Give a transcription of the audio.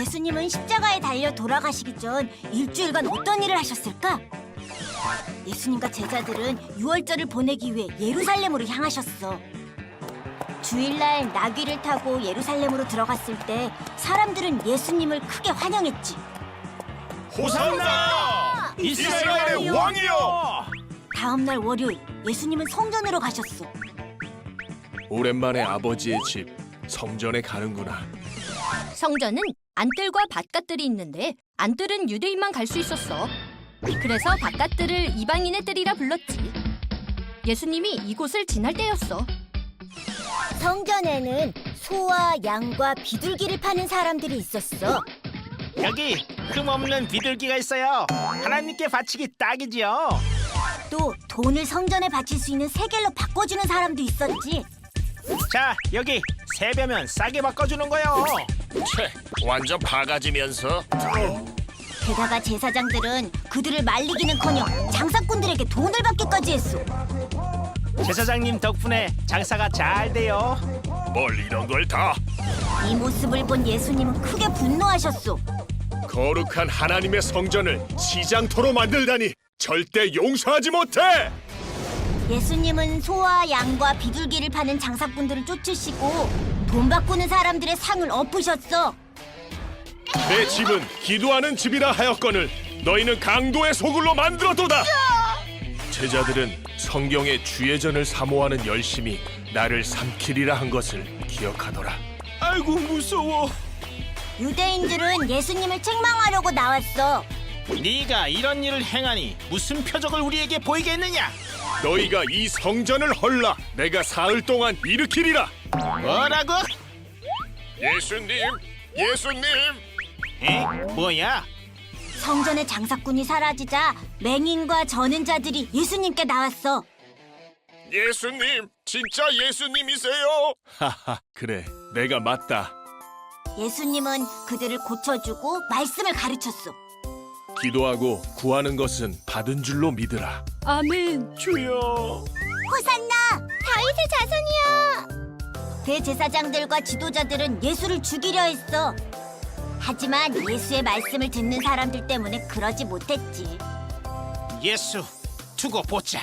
예수님은 십자가에 달려 돌아가시기 전 일주일간 어떤 일을 하셨을까? 예수님과 제자들은 유월절을 보내기 위해 예루살렘으로 향하셨어. 주일날 나귀를 타고 예루살렘으로 들어갔을 때 사람들은 예수님을 크게 환영했지. 호산나! 이스라엘의 왕이여! 다음날 월요일 예수님은 성전으로 가셨어. 오랜만에 아버지의 집 성전에 가는구나. 성전은 안뜰과 밭갓들이 있는데 안뜰은 유대인만 갈 수 있었어. 그래서 밭갓들을 이방인의 뜰이라 불렀지. 예수님이 이곳을 지날 때였어. 성전에는 소와 양과 비둘기를 파는 사람들이 있었어. 여기 흠 없는 비둘기가 있어요. 하나님께 바치기 딱이지요. 또 돈을 성전에 바칠 수 있는 세겔로 바꿔주는 사람도 있었지. 자, 여기 세 배면 싸게 바꿔주는 거요. 채, 완전 바가지면서. 게다가 제사장들은 그들을 말리기는커녕 장사꾼들에게 돈을 받기까지 했어. 제사장님 덕분에 장사가 잘 돼요. 뭘 이런 걸 다. 이 모습을 본 예수님은 크게 분노하셨어. 거룩한 하나님의 성전을 시장터로 만들다니 절대 용서하지 못해. 예수님은 소와 양과 비둘기를 파는 장사꾼들을 쫓으시고 돈 바꾸는 사람들의 상을 엎으셨어. 내 집은 기도하는 집이라 하였거늘 너희는 강도의 소굴로 만들어도다. 제자들은 성경의 주예전을 사모하는 열심이 나를 삼키리라 한 것을 기억하더라. 아이고 무서워. 유대인들은 예수님을 책망하려고 나왔어. 네가 이런 일을 행하니 무슨 표적을 우리에게 보이겠느냐? 너희가 이 성전을 헐라 내가 사흘 동안 일으키리라. 뭐라고? 예수님, 예수님. 에? 뭐야? 성전의 장사꾼이 사라지자 맹인과 저는 자들이 예수님께 나왔어. 예수님, 진짜 예수님이세요? 하하, 그래, 내가 맞다. 예수님은 그들을 고쳐주고 말씀을 가르쳤어. 기도하고 구하는 것은 받은 줄로 믿으라. 아멘. 주여. 호산나! 다윗의 자손이여! 대제사장들과 지도자들은 예수를 죽이려 했어. 하지만 예수의 말씀을 듣는 사람들 때문에 그러지 못했지. 예수 두고 보자.